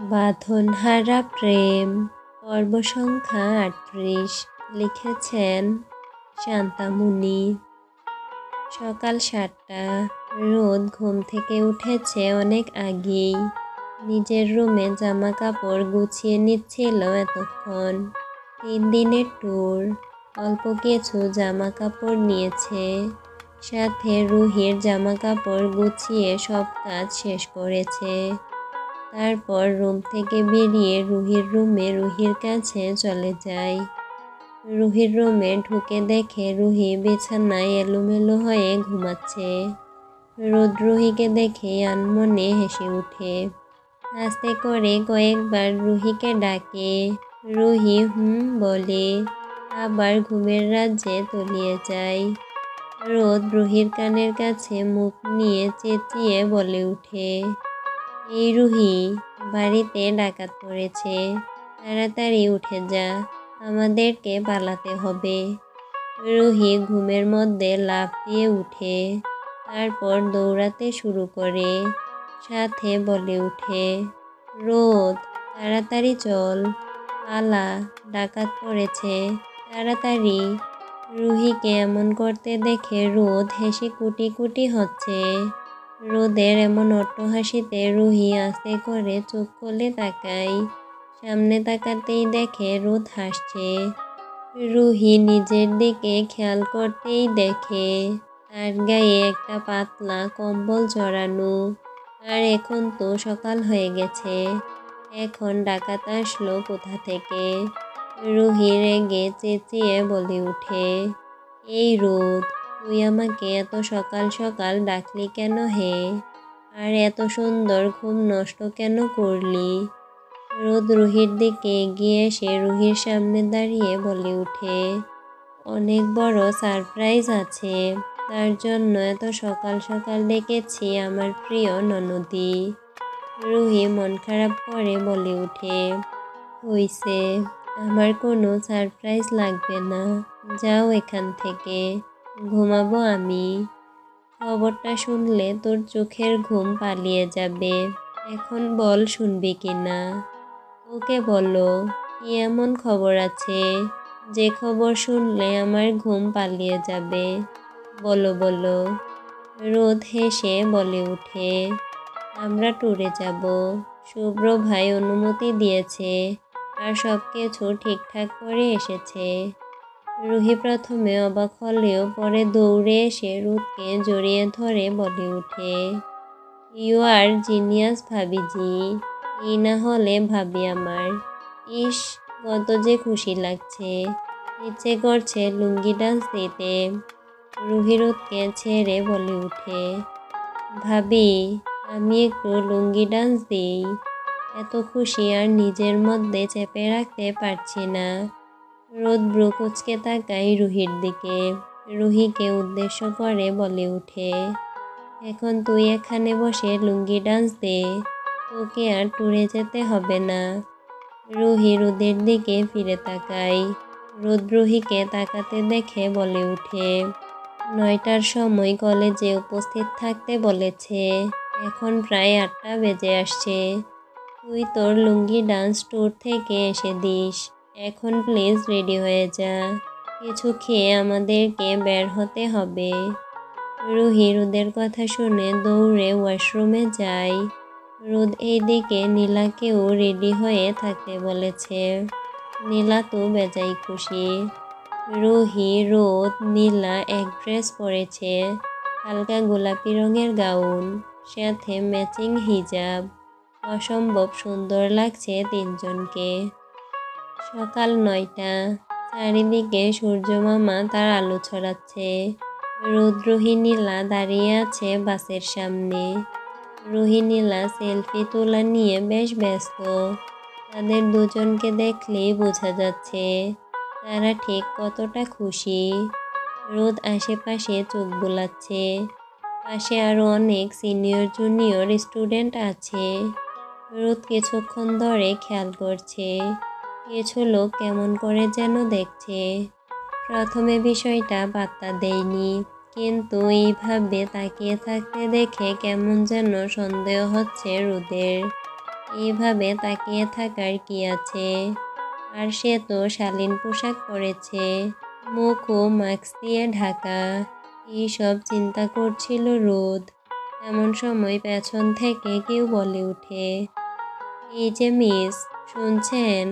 বাঁধনহারা প্রেম পর্ব সংখ্যা আটত্রিশ, লিখেছেন শান্তামুনি। সকাল সাতটা, রোদ ঘুম থেকে উঠেছে অনেক আগেই। নিজের রুমে জামা কাপড় গুছিয়ে নিচ্ছিল এতক্ষণ। তিন দিনের ট্যুর অল্প কিছু জামা কাপড় নিয়েছে। সাথে রুহির জামা কাপড় গুছিয়ে সব কাজ শেষ করেছে। তারপর রুম থেকে বেরিয়ে রুহির রুমে রুহির কাছে চলে যায়। রুহির রুমে ঢুকে দেখে রুহি বিছানায় এলোমেলো হয়ে ঘুমাচ্ছে। রোদ রুহিকে দেখে আনমনে হেসে ওঠে। আস্তে করে কয়েকবার রুহিকে ডাকে। রুহি, হুম, বলে। আবার ঘুমের রাজ্যে তলিয়ে যায়। রোদ রুহির কানের কাছে মুখ নিয়ে চেঁচিয়ে বলে উঠে এই রুহি বাড়িতে ডাকাত পড়েছে। তাড়াতাড়ি উঠে যা, আমাদেরকে পালাতে হবে। রুহি ঘুমের মধ্যে লাফ দিয়ে উঠে, তারপর দৌড়াতে শুরু করে, সাথে বলে উঠে, রোদ, তাড়াতাড়ি চল। পালা, ডাকাত পড়েছে, তাড়াতাড়ি। রুহিকে এমন করতে দেখে রোদ হেসে কুটি কুটি হচ্ছে। রোদের এমন অট্টহাসিতে রুহি আস্তে করে চোখ খুলে তাকাই সামনে তাকাতেই দেখে রোদ হাসছে। রুহি নিজের দিকে খেয়াল করতেই দেখে, তার গায়ে একটা পাতলা কম্বল জড়ানো। আর এখন তো সকাল হয়ে গেছে। এখন ডাকাত আসলো কোথা থেকে? রুহি রেগে চেঁচিয়ে বলে উঠে, এই রোদ তুই আমাকে এত সকাল সকাল ডাকলি কেন হে? আর এত সুন্দর ঘুম নষ্ট কেন করলি? রোদ রুহির দিকে এগিয়ে এসে রুহির সামনে দাঁড়িয়ে বলে উঠে, অনেক বড় সারপ্রাইজ আছে। তার জন্য এত সকাল সকাল ডেকেছি আমার প্রিয় ননদি। রুহি মন খারাপ করে বলে উঠে, হইছে, আমার কোনো সারপ্রাইজ লাগবে না। যাও এখান থেকে। ঘুমাবো আমি। খবরটা শুনলে তোর চোখের ঘুম পালিয়ে যাবে। এখন বল শুনবি কি না ওকে বলো, কি এমন খবর আছে? যে খবর শুনলে আমার ঘুম পালিয়ে যাবে। বলো বলো। রোদ হেসে বলে উঠে, আমরা ট্যুরে যাব। শুভ্র ভাই অনুমতি দিয়েছে, আর সব কিছু ঠিকঠাক করে এসেছে। রুহি প্রথমে অবাক হলেও পরে দৌড়ে এসে রোদকে জড়িয়ে ধরে বলে উঠে ইউ আর জিনিয়াস ভাবিজি। এই না হলে ভাবি আমার। ইস, কত যে খুশি লাগছে। ইচ্ছে করছে লুঙ্গি ডান্স দিতে। রুহি রুহিরোদকে ছেড়ে বলে উঠে ভাবি, আমি একটু লুঙ্গি ডান্স দিই। এত খুশি আর নিজের মধ্যে চেপে রাখতে পারছি না। রোদ ব্রু কুচকে তাকাই রুহির দিকে। রুহিকে উদ্দেশ্য করে বলে উঠে এখন তুই এখানে বসে লুঙ্গি ডান্স দে, তোকে আর টুরে যেতে হবে না। রুহি রোদের দিকে ফিরে তাকাই রোদ রুহিকে তাকাতে দেখে বলে উঠে নয়টার সময় কলেজে উপস্থিত থাকতে বলেছে, এখন প্রায় আটটা বেজে আসছে। তুই তোর লুঙ্গি ডান্স ট্যুর থেকে এসে দিস। এখন প্লিজ রেডি হয়ে যা। কিছু খেয়ে আমাদেরকে বের হতে হবে। রুহি রোদের কথা শুনে দৌড়ে ওয়াশরুমে যায় রোদ এইদিকে নীলাকেও রেডি হয়ে থাকতে বলেছে। নীলা তো বেজাই খুশি। রুহি, রোদ, নীলা এক ড্রেস পরেছে। হালকা গোলাপি রঙের গাউন, সাথে ম্যাচিং হিজাব। অসম্ভব সুন্দর লাগছে তিনজনকে। সকাল নয়টা। চারিদিকে সূর্য মামা তার আলো ছড়াচ্ছে। রোহিনীলা দাঁড়িয়ে আছে বাসের সামনে। রোহিনীলা সেলফি তোলা নিয়ে বেশ ব্যস্ত। তাদের দুজনকে দেখলেই বোঝা যাচ্ছে তারা ঠিক কতটা খুশি। রোদ আশেপাশে চোখ বোলাচ্ছে। পাশে আরও অনেক সিনিয়র জুনিয়র স্টুডেন্ট আছে। রোদ কিছুক্ষণ ধরে খেয়াল করছে। কিছু লোক কেমন করে যেন দেখছে। প্রথমে বিষয়টা পাত্তা দেয়নি, কিন্তু এইভাবে তাকিয়ে থাকতে দেখে কেমন যেন সন্দেহ হচ্ছে রোদের। এইভাবে তাকিয়ে থাকার কি আছে? আর সে তো শালীন পোশাক পরেছে, মুখ ও মাস্ক দিয়ে ঢাকা। এইসব চিন্তা করছিল রোদ, এমন সময় পেছন থেকে কেউ বলে উঠে, এই যে মিস, শুনছেন?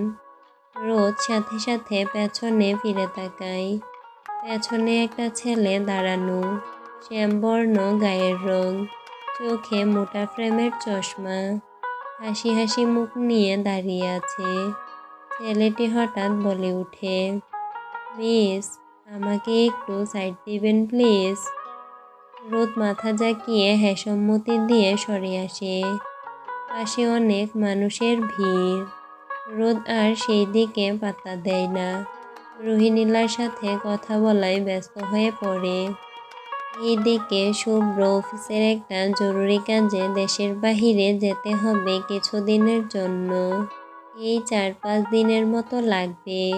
রোদ সাথে সাথে পেছনে ফিরে তাকাই। পেছনে একটা ছেলে দাঁড়ানো, শ্যামবর্ণ গায়ের রং, চোখে মোটা ফ্রেমের চশমা, হাসি হাসি মুখ নিয়ে দাঁড়িয়ে আছে। ছেলেটি হঠাৎ বলে উঠে, মিস, আমাকে একটু সাইড দিবেন প্লিজ? রোদ মাথা জাকিয়ে হ্যাঁ সম্মতি দিয়ে সরে আসে। পাশে অনেক মানুষের ভিড়। রোদ আর সেই দিকে পাত্তা দেয় না। রোহিণীলার সাথে কথা বলায় ব্যস্ত হয়ে পড়ে। এইদিকে শুভ্র অফিসের একটা জরুরি কাজে দেশের বাহিরে যেতে হবে কিছুদিনের জন্য। এই চার পাঁচ দিনের মতো লাগবে।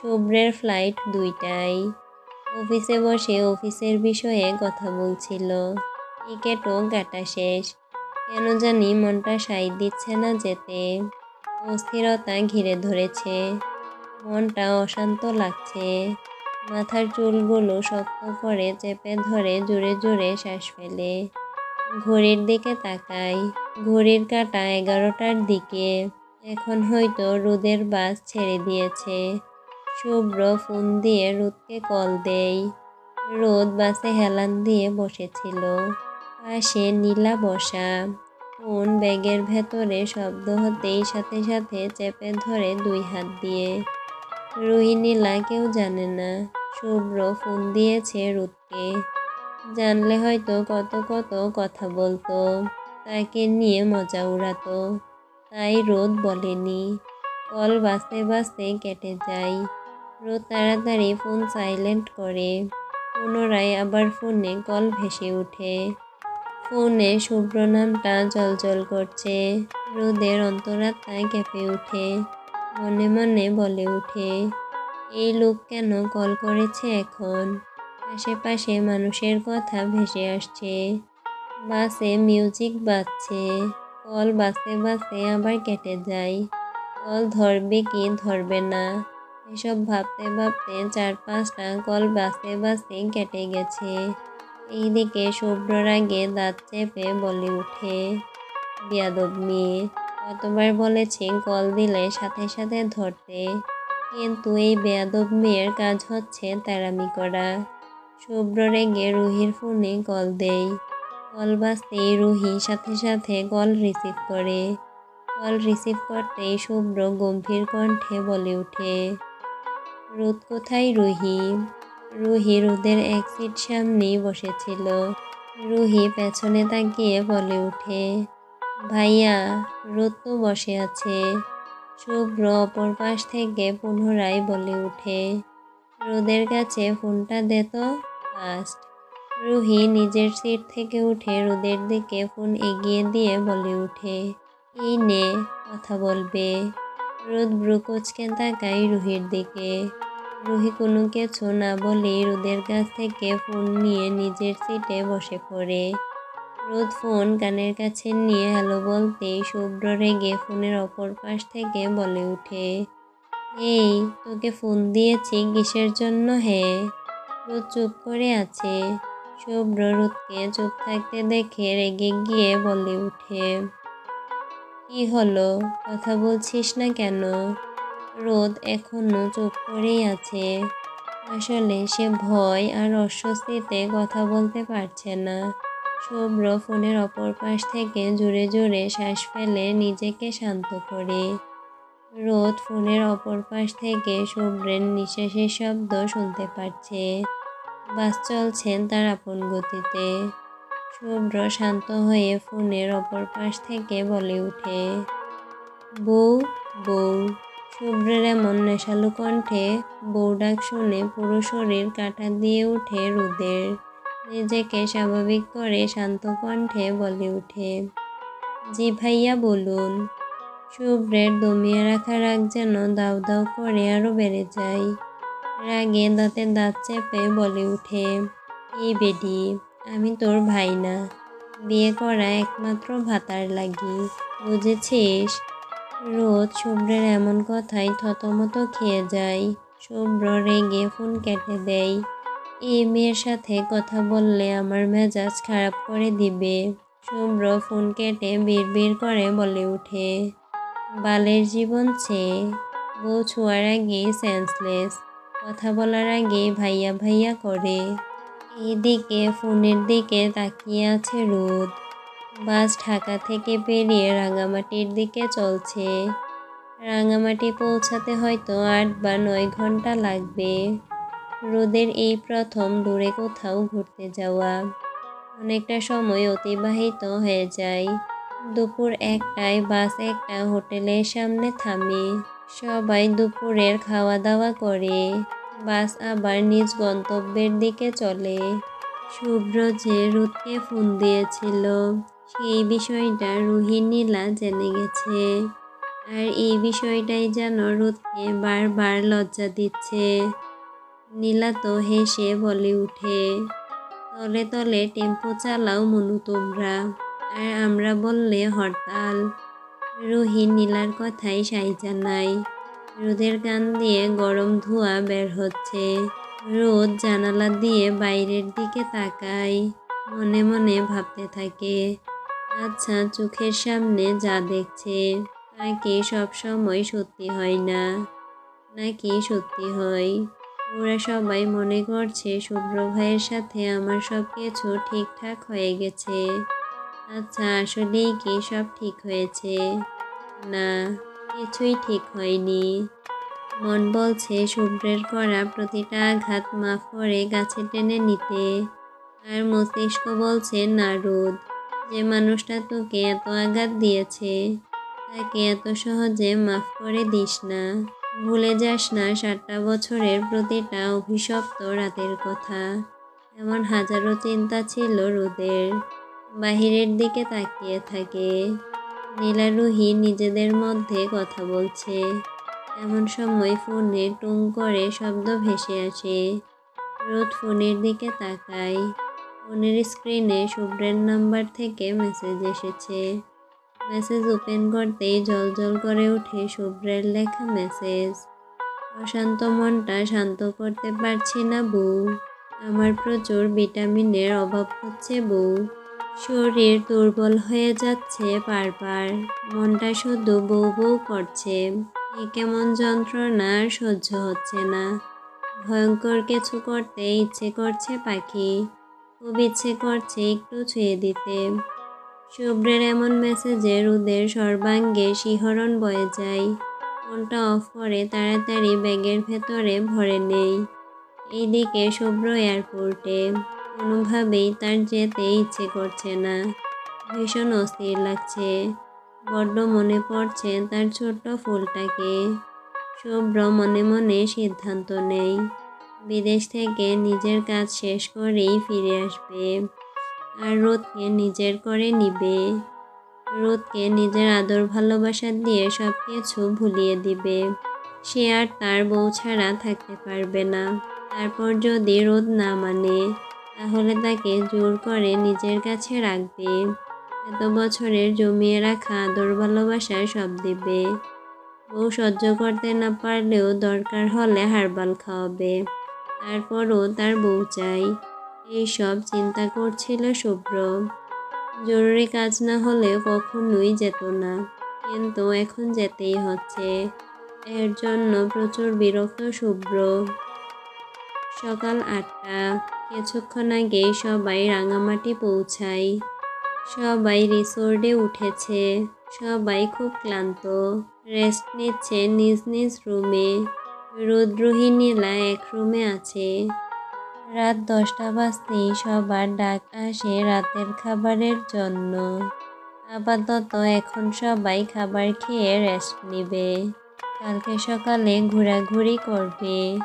শুভ্রের ফ্লাইট দুইটাই অফিসে বসে অফিসের বিষয়ে কথা বলছিল। টিকেটও কাটা শেষ। কেন জানি মনটা সাই দিচ্ছে না যেতে। অস্থিরতা ঘিরে ধরেছে। মনটা অশান্ত লাগছে। মাথার চুলগুলো শক্ত করে চেপে ধরে জোরে জোরে শ্বাস ফেলে। ঘড়ির দিকে তাকাই। ঘড়ির কাটা এগারোটার দিকে। এখন হয়তো রোদের বাস ছেড়ে দিয়েছে। শুভ্র ফোন দিয়ে রোদকে কল দেই। রোদ বাসে হেলান দিয়ে বসেছিল। পাশে নীলা বসা। ফোন ব্যাগের ভেতরে শব্দ হতেই সাথে সাথে চেপে ধরে দুই হাত দিয়ে। রোহিণীলা কেউ জানে না। শুভ্র ফোন দিয়েছে রোদকে জানলে হয়তো কত কত কথা বলতো। তাকে নিয়ে মজা উড়াতো। তাই রোদ বলেনি। কল বাঁচতে বাঁচতে কেটে যায়। রোদ তাড়াতাড়ি ফোন সাইলেন্ট করে। পুনরায় আবার ফোনে কল ভেসে ওঠে। ফোনে শুভ্র নামটা জলজল করছে। রোদের অন্তরাত্মা কেঁপে ওঠে। মনে মনে বলে ওঠে, এই লোক কেন কল করেছে এখন? আশেপাশে মানুষের কথা ভেসে আসছে। বাসে মিউজিক বাজছে। কল বাসে বাসে আবার কেটে যায়। কল ধরবে কি ধরবে না? এসব ভাবতে ভাবতে চার পাঁচটা কল বাসে বাসে কেটে গেছে। এইদিকে শুভ্রর আগে দাঁত চেপে বলে উঠে বিয়াদব মেয়ে, কতবার বলেছি কল দিলে সাথে সাথে ধরতে। কিন্তু এই বেয়াদব মেয়ের কাজ হচ্ছে তারামি করা। শুভ্র রেগে রুহির ফোনে কল দেয়। কল বাজতেই রুহি সাথে সাথে কল রিসিভ করে। কল রিসিভ করতেই শুভ্র গম্ভীর কণ্ঠে বলে ওঠে, রোদ কোথায় রুহি? রুহি রোদের এক সিট সামনেই বসেছিল। রুহি পেছনে তাকিয়ে বলে উঠে ভাইয়া, রোদ তো বসে আছে। শুভ্র অপর পাশ থেকে পুনরায় বলে উঠে রোদের কাছে ফোনটা দে তো ফাস্ট রুহি নিজের সিট থেকে উঠে রোদের দিকে ফোন এগিয়ে দিয়ে বলে উঠে এই নে, কথা বলবে। রোদ ব্রুকোচকে তাকাই রুহির দিকে। রুহি কোনো কিছু না বলেই রোদের কাছ থেকে ফোন নিয়ে নিজের সিটে বসে পড়ে। রোদ ফোন কানের কাছে নিয়ে হ্যালো বলতেই শুভ্র রেগে ফোনের অপর পাশ থেকে বলে উঠে, এই, তোকে ফোন দিয়েছি কিসের জন্য হে? রোদ চুপ করে আছে। শুভ্র রোদকে চুপ থাকতে দেখে রেগে গিয়ে বলে উঠে, কি হলো? কথা বলছিস না কেন? রোদ এখনও চুপ করেই আছে। আসলে সে ভয় আর অস্বস্তিতে কথা বলতে পারছে না। শুভ্র ফোনের অপর পাশ থেকে জোরে জোরে শ্বাস ফেলে নিজেকে শান্ত করে। রোদ ফোনের অপর পাশ থেকে শুভ্রের নিঃশ্বাসের শব্দ শুনতে পাচ্ছে বাস চলছেন তার আপন গতিতে। শুভ্র শান্ত হয়ে ফোনের অপর পাশ থেকে বলে উঠে, বউ বউ। শুভ্রের এমন নেশালু কণ্ঠে বউ ডাক শুনে পুরো শরীর কাটা দিয়ে উঠে রোদের। নিজেকে স্বাভাবিক করে শান্ত কণ্ঠে বলে উঠে জি ভাইয়া, বলুন। শুভ্রের দমিয়ে রাখা রাগ যেন দাউ দাউ করে আরও বেড়ে যায়। রাগে দাঁতে দাঁত চেপে বলে উঠে এই বেডি আমি তোর ভাই না। বিয়ে করা একমাত্র ভাতার লাগি, বুঝেছিস? রোদ শুভ্রের এমন কথাই থতমত খেয়ে যায়। শুভ্র রেগে ফোন কেটে দেয়। এই মেয়ের সাথে কথা বললে আমার মেজাজ খারাপ করে দিবে। শুভ্র ফোন কেটে বিড়বিড় করে বলে ওঠে বালের জীবন ছে। বউ ছোঁয়ার আগেই সেন্সলেস কথা বলার আগে ভাইয়া ভাইয়া করে। এদিকে ফোনের দিকে তাকিয়ে আছে রোদ। বাস ঢাকা থেকে বেরিয়ে রাঙামাটির দিকে চলছে। রাঙামাটি পৌঁছাতে হয়তো আট বা নয় ঘণ্টা লাগবে। রোদের এই প্রথম দূরে কোথাও ঘুরতে যাওয়া অনেকটা সময় অতিবাহিত হয়ে যায়। দুপুর একটায় বাস একটা হোটেলের সামনে থামে। সবাই দুপুরের খাওয়া দাওয়া করে। বাস আবার নিজ গন্তব্যের দিকে চলে। শুভ্র যে রুদকে ফোন দিয়েছিল সেই বিষয়টা রুহি নীলা জেনে গেছে। আর এই বিষয়টাই যেন রুদকে বারবার লজ্জা দিচ্ছে। নীলা তো হেসে বলে উঠে, তলে তলে টেম্পো চালাও মনু তোমরা, আর আমরা বললে হরতাল। রুহি নীলার কথাই সাই জানাই রোদের কান দিয়ে গরম ধোঁয়া বের হচ্ছে। রোদ জানালা দিয়ে বাইরের দিকে তাকায়, মনে মনে ভাবতে থাকে। আচ্ছা চোখের সামনে যা দেখছে তা কি সবসময় সত্যি হয় না? নাকি সত্যি হয়? ওরা সবাই মনে করছে শুভ্র ভাইয়ের সাথে আমার সব কিছু ঠিকঠাক হয়ে গেছে। আচ্ছা আসলেই কি সব ঠিক হয়েছে? না, কিছুই ঠিক হয়নি। মন বলছে শুভ্রের করা প্রতিটা আঘাত মাফ করে গাছে টেনে নিতে। আর মস্তিষ্ক বলছে, না রোদ যে মানুষটা তোকে এত আঘাত দিয়েছে। তাকে এত সহজে মাফ করে দিস না। ভুলে যাস না সাতটা বছরের প্রতিটা অভিশপ্ত রাতের কথা। এমন হাজারো চিন্তা ছিল রোদের। বাহিরের দিকে তাকিয়ে থাকে। নীলারুহি নিজেদের মধ্যে কথা বলছে। এমন সময় ফোনে টুং করে শব্দ ভেসে আসে। রোদ ফোনের দিকে তাকায়। ফোনের স্ক্রিনে শুভ্রের নাম্বার থেকে মেসেজ এসেছে। মেসেজ ওপেন করতেই জল জল করে ওঠে শুভ্রের লেখা মেসেজ। অশান্ত মনটা শান্ত করতে পারছি না বউ। আমার প্রচুর ভিটামিনের অভাব হচ্ছে বউ। শরীর দুর্বল হয়ে যাচ্ছে বারবার। মনটা শুধু বউ বউ করছে। এ কেমন যন্ত্রণা সহ্য হচ্ছে না। ভয়ঙ্কর কিছু করতে ইচ্ছে করছে পাখি। খুব ইচ্ছে করছে একটু ছুঁয়ে দিতে। শুভ্রের এমন মেসেজে রুদের সর্বাঙ্গে শিহরণ বয়ে যায়। ফোনটা অফ করে তাড়াতাড়ি ব্যাগের ভেতরে ভরে নেই। এইদিকে শুভ্র এয়ারপোর্টে। কোনোভাবেই তার যেতে ইচ্ছে করছে না। ভীষণ অস্থির লাগছে। বড্ড মনে পড়ছে তার ছোট্ট ফুলটাকে। শুভ্র মনে মনে সিদ্ধান্ত নেই বিদেশ থেকে নিজের কাজ শেষ করেই ফিরে আসবে। আর রোদকে নিজের করে নিবে। রোদকে নিজের আদর ভালোবাসা দিয়ে সব কিছু ভুলিয়ে দিবে। সে আর তার বউ ছাড়া থাকতে পারবে না। তারপর যদি রোদ না মানে তাহলে তাকে জোর করে নিজের কাছে রাখবে। এত বছরের জমিয়ে রাখা আদর ভালোবাসা সব দিবে। বউ সহ্য করতে না পারলেও দরকার হলে হারবাল খাওয়াবে। তারপরও তার বউ চাই। এইসব চিন্তা করছিল শুভ্র। জরুরি কাজ না হলেও কখনোই যেত না, কিন্তু এখন যেতেই হচ্ছে। এর জন্য প্রচুর বিরক্ত শুভ্র। সকাল আটটা, কিছুক্ষণ আগেই সবাই রাঙামাটি পৌঁছায়। সবাই রিসোর্টে উঠেছে। সবাই খুব ক্লান্ত। রেস্ট নিচ্ছে নিজ নিজ রুমে। রুদ্রোহিনীলা এক রুমে আছে। রাত দশটা বাজতেই সবার ডাক আসে রাতের খাবারের জন্য। আপাতত এখন সবাই খাবার খেয়ে রেস্ট নেবে। কালকে সকালে ঘোরাঘুরি করবে।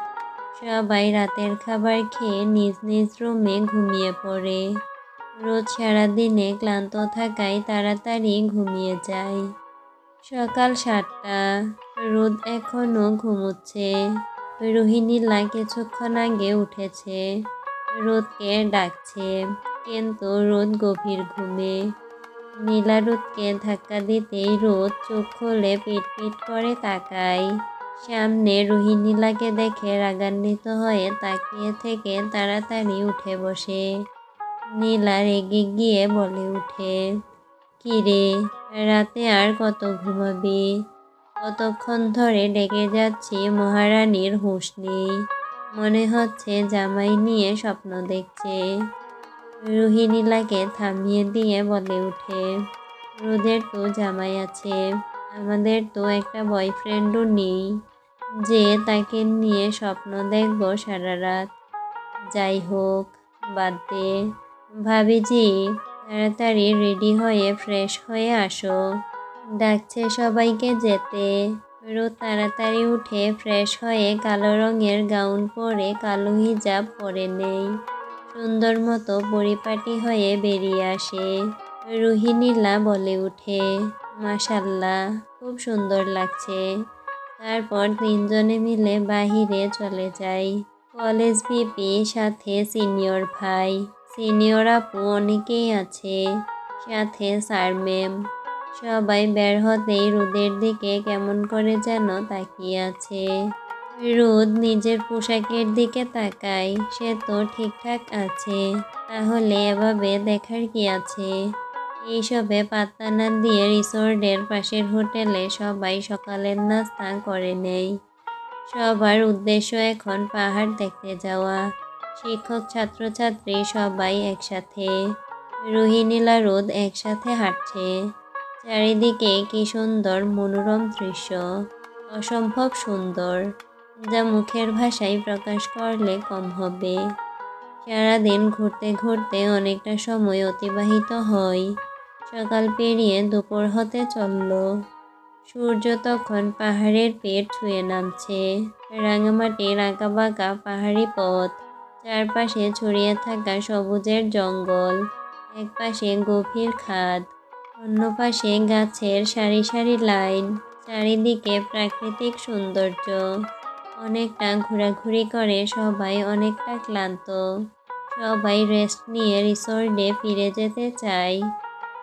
সবাই রাতের খাবার খেয়ে নিজ নিজ রুমে ঘুমিয়ে পড়ে। রোজ সারাদিনে ক্লান্ত থাকায় তাড়াতাড়ি ঘুমিয়ে যায়। সকাল সাতটা। রোদ এখনও ঘুমোচ্ছে। রোহিণী রোহিণীলা কিছুক্ষণ আগে উঠেছে। রোদকে ডাকছে। কিন্তু রোদ গভীর ঘুমে। নীলা রোদকে ধাক্কা দিতেই রোদ চোখ খুলে পিট পিট করে তাকায়। সামনে রুহি নীলাকে দেখে রাগান্বিত হয়ে তাকিয়ে থেকে তাড়াতাড়ি উঠে বসে। নীলা রেগে গিয়ে বলে উঠে, কিরে রাতে আর কত ঘুমাবি? কতক্ষণ ধরে ডেকে যাচ্ছি মহারানীর হুঁশ নেই মনে হচ্ছে জামাই নিয়ে স্বপ্ন দেখছে। রুহি নীলাকে থামিয়ে দিয়ে বলে উঠে, রোদের তো জামাই আছে, আমাদের তো একটা বয়ফ্রেন্ডও নেই, যে তাকে নিয়ে স্বপ্ন দেখব সারা রাত। যাই হোক, বাদ দে। ভাবিজি তাড়াতাড়ি রেডি হয়ে ফ্রেশ হয়ে আসো। ডাকছে সবাইকে যেতে। রোদ তাড়াতাড়ি উঠে ফ্রেশ হয়ে কালো রঙের গাউন পরে কালো হিজাব পরে নেই সুন্দর মতো পরিপাটি হয়ে বেরিয়ে আসে। রুহিনীলা বলে উঠে মাসাল্লাহ খুব সুন্দর লাগছে। তারপর তিনজনে মিলে বাহিরে চলে যাই কলেজ ভিপি সাথে সিনিয়র ভাই। সিনিয়র আপু অনেকেই আছে। সাথে স্যার, ম্যাম। সবাই বের হতেই রোদের দিকে কেমন করে যেন তাকিয়ে আছে। রোদ নিজের পোশাকের দিকে তাকায়, সে তো ঠিকঠাক আছে। তাহলে এভাবে দেখার কি আছে? এইসবে পাত্তা না দিয়ে রিসোর্টের পাশের হোটেলে সবাই সকালের নাস্তা করে নেয়। সবার উদ্দেশ্য এখন পাহাড় দেখতে যাওয়া। শিক্ষক, ছাত্রছাত্রী সবাই একসাথে। রোহিণীলা রোদ একসাথে হাঁটছে। চারিদিকে কি সুন্দর মনোরম দৃশ্য। অসম্ভব সুন্দর, যা মুখের ভাষায় প্রকাশ করলে কম হবে। সারাদিন ঘুরতে ঘুরতে অনেকটা সময় অতিবাহিত হয়। সকাল পেরিয়ে দুপুর হতে চলল। সূর্য তখন পাহাড়ের পেট ছুঁয়ে নামছে। রাঙামাটির আঁকা বাঁকা পাহাড়ি পথ। চারপাশে ছড়িয়ে থাকা সবুজের জঙ্গল এক পাশে গভীর খাদ অন্য পাশে গাছের সারি সারি লাইন, চারিদিকে প্রাকৃতিক সৌন্দর্য। অনেকটা ঘোরাঘুরি করে সবাই অনেকটা ক্লান্ত। সবাই রেস্ট নিয়ে রিসোর্টে ফিরে যেতে চায়।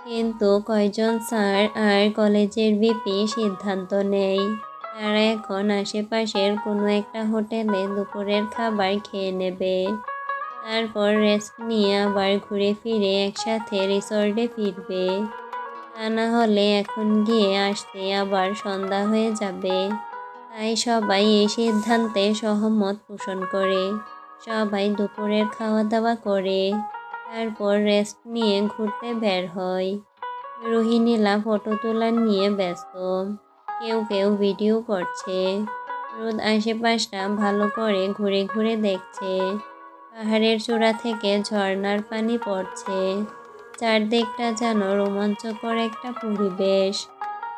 কিন্তু কয়জন স্যার আর কলেজের বিপি সিদ্ধান্ত নেয়। তারা এখন আশেপাশের কোনো একটা হোটেলে দুপুরের খাবার খেয়ে নেবে। তারপর রেস্ট নিয়ে আবার ঘুরে ফিরে একসাথে রিসর্টে ফিরবে। তা না হলে এখন গিয়ে আসতে আবার সন্ধ্যা হয়ে যাবে। তাই সবাই এই সিদ্ধান্তে সহমত পোষণ করে। সবাই দুপুরের খাওয়া দাওয়া করে। তারপর রেস্ট নিয়ে ঘুরতে বের হয়। রোহিণীলা ফটো তোলা নিয়ে ব্যস্ত। কেউ কেউ ভিডিও করছে। রোদ আশেপাশটা ভালো করে ঘুরে ঘুরে দেখছে। পাহাড়ের চূড়া থেকে ঝর্নার পানি পড়ছে। চারদিকটা যেন রোমাঞ্চকর একটা পরিবেশ।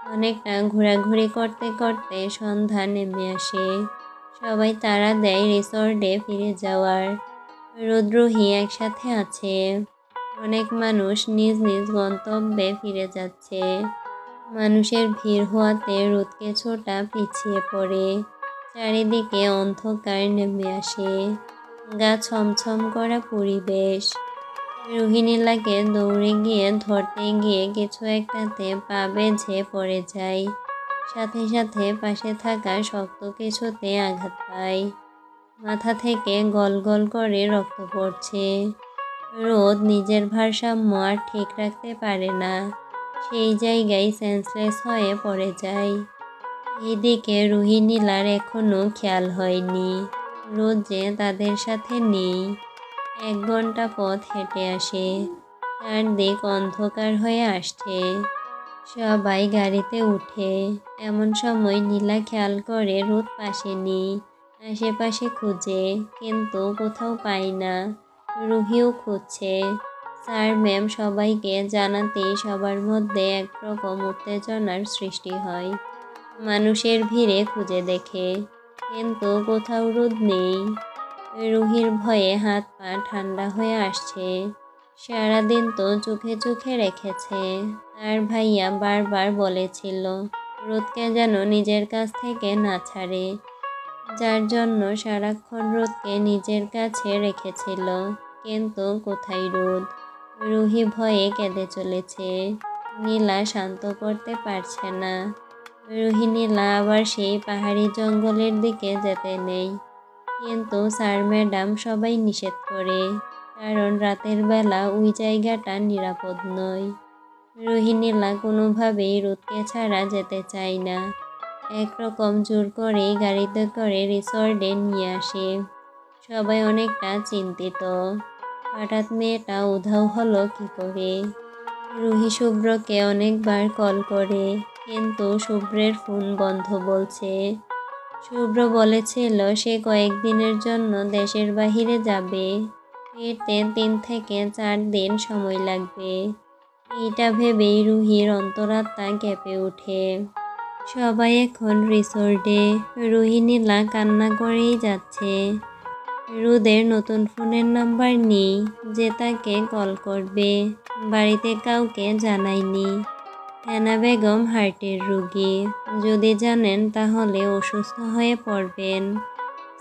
অনেকটা ঘোরাঘুরি করতে করতে সন্ধ্যা নেমে আসে। সবাই তারা দেয় রিসর্টে ফিরে যাওয়ার। রুদ্রোহী একসাথে আছে। অনেক মানুষ নিজ নিজ গন্তব্যে ফিরে যাচ্ছে। মানুষের ভিড় হওয়াতে রোদকে ছোটা পিছিয়ে পড়ে। চারিদিকে অন্ধকার নেমে আসে। গা ছমছম করা পরিবেশ। রোহিণীলাকে দৌড়ে গিয়ে ধরতে গিয়ে কিছু একটাতে পা বেঁধে পড়ে যায়। সাথে সাথে পাশে থাকা শক্ত কিছুতে আঘাত পায়। মাথা থেকে গল গল করে রক্ত পড়ছে। রোদ নিজের ভারসাম্য আর ঠিক রাখতে পারে না। সেই জায়গায় সেন্সলেস হয়ে পড়ে যায়। এদিকে রুহিনীলার এখনও খেয়াল হয়নি। রোদ যে তাদের সাথে নেই। এক ঘণ্টা পথ হেঁটে আসে। চারদিক অন্ধকার হয়ে আসছে। সবাই গাড়িতে উঠে। এমন সময় নীলা খেয়াল করে রোদ পাশে নেই। আশেপাশে খুঁজে, কিন্তু কোথাও পায় না। রুহিও খুঁজছে। স্যার ম্যাম সবাইকে জানাতেই সবার মধ্যে একরকম উত্তেজনার সৃষ্টি হয়। মানুষের ভিড়ে খুঁজে দেখে। কিন্তু কোথাও রোদ নেই। রুহির ভয়ে হাত পা ঠান্ডা হয়ে আসছে। সারাদিন তো চোখে চোখে রেখেছে। তার ভাইয়া বারবার বলেছিল, রোদকে যেন নিজের কাছ থেকে না ছাড়ে। যার জন্য সারাক্ষণ রোদকে নিজের কাছে রেখেছিল। কিন্তু কোথায় রোদ? রুহি ভয়ে কেঁদে চলেছে। নীলা শান্ত করতে পারছে না। রুহি নীলা আবার সেই পাহাড়ি জঙ্গলের দিকে যেতে নেই। কিন্তু স্যার ম্যাডাম সবাই নিষেধ করে, কারণ রাতের বেলা ওই জায়গাটা নিরাপদ নয়। রোহিণীলা কোনোভাবেই রোদকে ছাড়া যেতে চায় না। একরকম জোর করে গাড়িতে করে রিসর্টে নিয়ে আসে। সবাই অনেকটা চিন্তিত। হঠাৎ মেয়েটা উধাও হলো কি করে? রুহি শুভ্রকে অনেকবার কল করে, কিন্তু শুভ্রের ফোন বন্ধ বলছে। শুভ্র বলেছিল সে কয়েকদিনের জন্য দেশের বাহিরে যাবে। ফিরতে তিন থেকে চার দিন সময় লাগবে। এইটা ভেবেই রুহির অন্তরাত্মা কেঁপে ওঠে। সবাই এখন রিসোর্টে। রুহি নীলা কান্না করেই যাচ্ছে। রুদের নতুন ফোনের নাম্বার নেই, যে তাকে কল করবে। বাড়িতে কাউকে জানায়নি। হেনা বেগম হার্টের রুগী। যদি জানেন, তাহলে অসুস্থ হয়ে পড়বেন।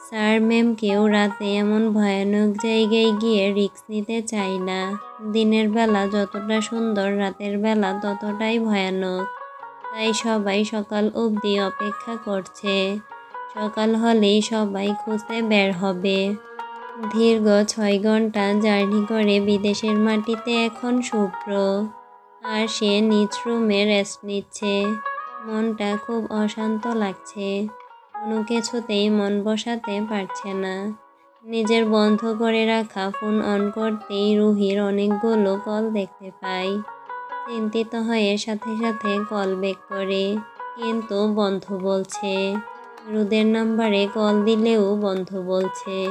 স্যার ম্যামকেও রাতে এমন ভয়ানক জায়গায় গিয়ে রিক্স নিতে চাই না। দিনের বেলা যতটা সুন্দর, রাতের বেলা ততটাই ভয়ানক। তাই সবাই সকাল অবধি অপেক্ষা করছে। সকাল হলেই সবাই খুঁজতে বের হবে। দীর্ঘ ছয় ঘণ্টা জার্নি করে বিদেশের মাটিতে এখন শুভ্র। আর সে নিজ রুমে রেস্ট নিচ্ছে। মনটা খুব অশান্ত লাগছে। কোনো কিছুতেই মন বসাতে পারছে না। নিজের বন্ধ করে রাখা ফোন অন করতেই রুহির অনেকগুলো কল দেখতে পাই। চিন্তিত হয়ে সাথে সাথে কল ব্যাক করে। কিন্তু বন্ধ বলছে। রুদের নাম্বারে কল দিলেও বন্ধ বলছে।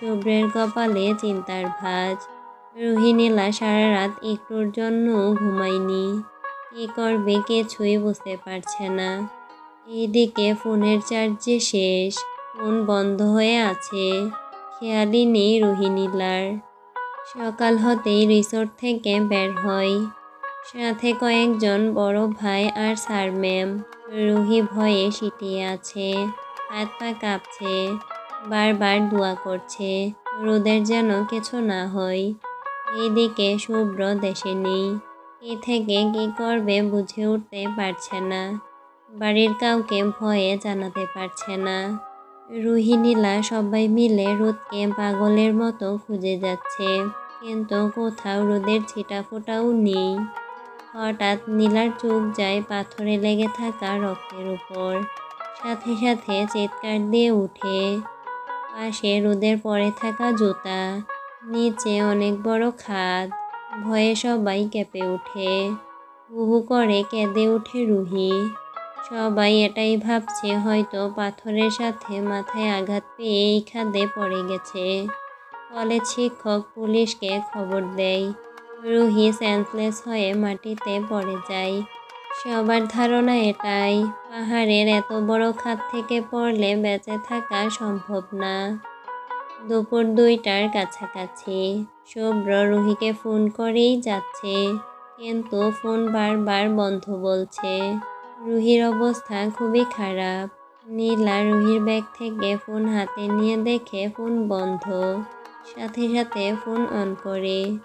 শুভ্রের কপালে চিন্তার ভাঁজ। রোহিণীলা সারা রাত একটুর জন্য ঘুমায়নি। কী করবে কিছুই বুঝতে পারছে না। এইদিকে ফোনের চার্জে শেষ, ফোন বন্ধ হয়ে আছে। খেয়ালই নেই রোহিণীলার। সকাল হতেই রিসোর্ট থেকে বের হয়। সাথে কয়েকজন বড় ভাই আর স্যার, ম্যাম। রুহি ভয়ে সিটিয়ে আছে। হাত পা কাঁপছে। বারবার দোয়া করছে। রোদের যেন কিছু না হয়। এইদিকে শুভ্র দেশে নেই। এ থেকে কি করবে বুঝে উঠতে পারছে না। বাড়ির কাউকে ভয়ে জানাতে পারছে না। রুহিনীলা সবাই মিলে রোদকে পাগলের মতো খুঁজে যাচ্ছে। কিন্তু কোথাও রোদের ছিটা ফোটাও নেই। হঠাৎ নীলার চোখ যায় পাথরে লেগে থাকা রক্তের উপর। সাথে সাথে চিৎকার দিয়ে উঠে। পাশে রোদের পরে থাকা জুতা, নিচে অনেক বড় খাদ, ভয়ে সবাই কেঁপে ওঠে। হুহু করে কেঁদে ওঠে রুহি। সবাই এটাই ভাবছে, হয়তো পাথরের সাথে মাথায় আঘাত পেয়ে এই খাদে পড়ে গেছে। কলেজ শিক্ষক পুলিশকে খবর দেয় রুহি সেন্সলেস হয়ে মাটিতে পড়ে যায় সবার ধারণা এটাই, পাহাড়ের এত বড় খাত থেকে পড়লে বেঁচে থাকা সম্ভব না। দুপুর দুইটার কাছাকাছি, শুভ্র রুহিকে ফোন করেই যাচ্ছে, কিন্তু ফোন বারবার বন্ধ বলছে। রুহির অবস্থা খুবই খারাপ। নীলা রুহির ব্যাগ থেকে ফোন হাতে নিয়ে দেখে ফোন বন্ধ। সাথে সাথে ফোন অন করে।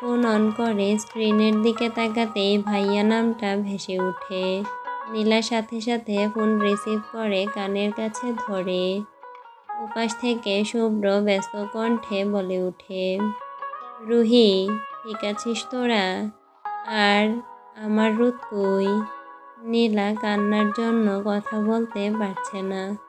ফোন অন করে স্ক্রিনের দিকে তাকাতেই ভাইয়া নামটা ভেসে ওঠে। নীলার সাথে সাথে ফোন রিসিভ করে কানের কাছে ধরে। উপাস থেকে শুভ্র ব্যস্ত কণ্ঠে বলে ওঠে, রুহি, ঠিক আছিস তোরা? আর আমার রুদ কই? নীলা কান্নার জন্য কথা বলতে পারছে না।